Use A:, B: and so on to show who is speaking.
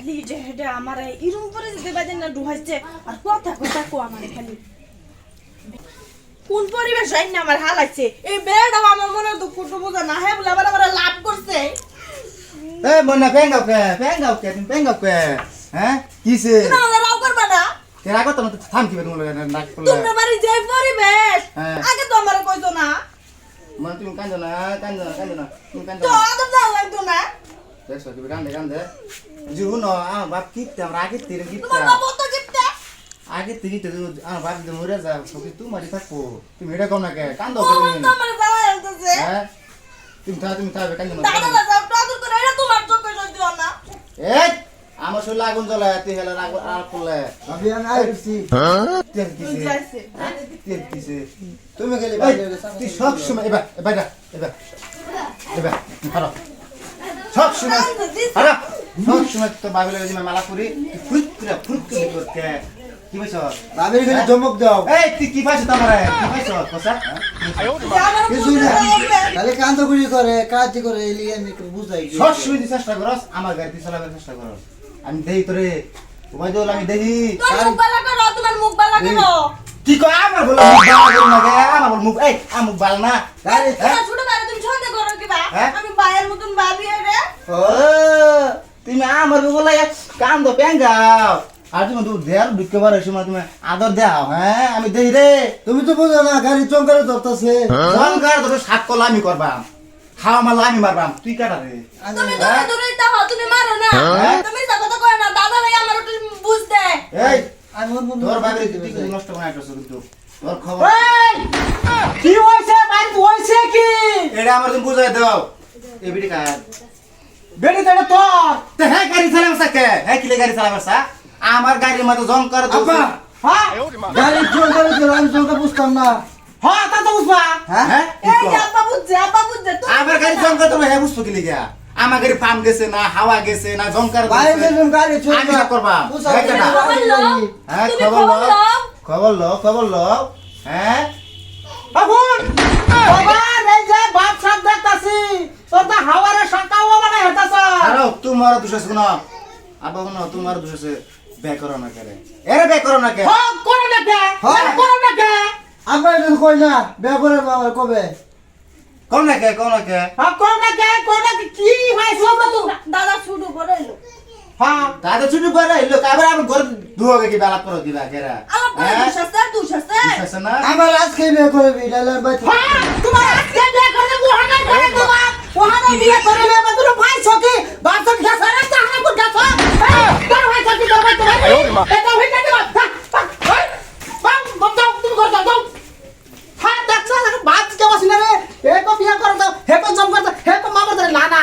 A: খালি যে হেডে আমার ইরুম করে যেতে বাজে না ডুহাইছে আর কথা কথা কো আমার খালি। কোন পরিবেশ আইন আমার হাল আছে? এই বেড়াও আমার মনে দুঃখ বোঝা না হ্যাঁ বলে আবার লাভ করছে।
B: এ মন্না পেঙ্গাও কে পেঙ্গাও কে তুমি পেঙ্গাও কে হ্যাঁ? কিসে
A: তুমি আমার রাও করবা না?
B: এর আগে তো থাম কি তুমি নাক করলে।
A: তোমার বাড়ি যে পরিবেশ
B: হ্যাঁ।
A: আগে তো আমার কইতো না।
B: মানে তুমি কান্দো না কান্দো না কান্দো না তুমি কান্দো
A: তো দাও
B: দেখছ তুমি কান্দে কান্দে জুহু ন আমার বাপ কিপতে আমরা আগে তীর কিপতে।
A: তোমার বাবু তো জিততে
B: আগে থেকে তো আমার বাপ যদি মরে যা সবই তুমি মারি থাকব? তুমি এটা কম না কে? কান্দো
A: ও
B: কে তুমি
A: তো আমার যাওয়া যাচ্ছে
B: হ্যাঁ? তুমি থাক তুমি থাকবে কান্দো না
A: দাদা দাদা তো আদর করে এটা তোমার চোখে সহ্য না।
B: এই আমার শরীরে আগুন জ্বলে তুই হেলে আর করলে।
C: আমি আমি আইছি
B: তেল কিসে?
A: বুঝাইছে।
B: তেল কিসে?
C: তুমি গেলে
B: এই,
C: বাইরে গেলে
B: তুই সব সময় এবার এবার এবার। এবার হারো সব সময় হারো সব সময় তো বাবিলে যে মালা করি ফুট করে ফুট করে করতে কি? পাইছ
C: বাবির গেলে চমক দাও।
B: এই তুই কি পাইছ তোমারে কি পাইছ কোসা?
A: আমার
C: কিছুই না
A: বুঝতে হবে।
C: খালি কান্দগুড়ি করে কাজ করে এলিয়ে আমি একটু বুঝাই।
B: সব সময় চেষ্টা করস আমার গাড়ি চালাবার চেষ্টা করস। আমি দেই তোরে তোমায় দোল আমি দেই
A: তোর মুখ বালা করো তোমার মুখ বালা করো।
B: কি কয়? আমার বলে মুখ বালা করি না গে আমার বলে মুখ এই আমার মুখ বালা না।
A: তোমার ছোট তুমি করো কি বা
B: হ্যাঁ?
A: আমি মতন
B: তুমি আমার বলে কান্দ পেঙ্গাও আর তুমি তো দেয়ার ঢুকে পারো সময় তুমি আদর দাও হ্যাঁ? আমি দেই রে।
C: তুমি তো বুঝো না গাড়ি চমকারে ধরতেছে।
B: জঙ্কার ধরে সাত কলা আমি করবাম। খাওয়া মারলা আমি মারবাম। তুই কাটা রে।
A: তুমি দূরে দূরে তাহ তুমি মারো না। তুমি যা কথা কয় না দাদা ভাই আমার একটু বুঝতে
B: এই
C: আমি
B: তোর
C: হয়
B: বাইরে তুই। নষ্ট করে আইতাছ কিন্তু। তোর খবর?
D: কি হয়েছে বাড়িতে হয়েছে কি?
B: এটা আমার তুমি বুঝাই দাও। এই বিড়ি কার?
D: বেড়ি তো। তোর
B: তো হ্যাঁ গাড়ি চালাবার সাকে হ্যাঁ কিলে গাড়ি চালাবার সা? আমার গাড়ির মতো জঙ্কার
C: আব্বা
D: হ্যাঁ
C: গাড়ি চমকারে দিল আমি চমকা বুঝতাম না।
D: হ্যাঁ তা তো বুঝবা।
C: হ্যাঁ?
B: হ্যাঁ? কি
A: এই আব্বা বুঝছে আব্বা বুঝছে তুমি
B: আমার গাড়ি জঙ্কার তো হ্যাঁ বুঝতো কি লিগা আমার গাড়ি পাম গেছে না হাওয়া গেছে না আমি সব করবাম হ্যাঁ
A: খবর লও।
B: হ্যাঁ খবর লও। খবর লও হ্যাঁ?
D: বাবুন বাবা এই যে বাপ সাথ দেখতাছি। তোর তো হাওয়ারে
B: আরও তোমার দোষ আছে কোন? আবা কোন তোমার দোষ আছে? বে করো না করে এরে বে করো না কে
D: হক করে না কে?
C: হ্যাঁ।
D: করে না কে?
C: আমরা এটা কই না? ব্যাপারে বাবা কবে?
B: কোন না কে কোন না কে?
D: হক করে না কে? করে না কে? কি হয় সব তো।
A: দাদা শুরু করে এলো।
D: হ্যাঁ
B: দাদা ছুটি করে লোক আবার আমি ঘর কি বেলা করে দিবা কেরা?
A: আমার
B: হ্যাঁ?
A: আছে
B: দোষ আছে
C: আমার আজকে বিয়ে করবি বাইতে
D: হ্যাঁ তোমার আজকে বিয়ে করে ওহানা করে তোমার ওহানা বিয়ে করে লে বা তুমি ভাই সকি বাপ সকি গাছ আরে তা হানা কো গাছ তোর ভাই সকি তোর ভাই তোর ভাই এটা হই না দিবা বাম বাম যাও তুমি করে যাও যাও হ্যাঁ দেখছ না বাপ কে বসিনা রে হে তো বিয়ে করে দাও হে তো জম করে দাও হে তো মামা ধরে না না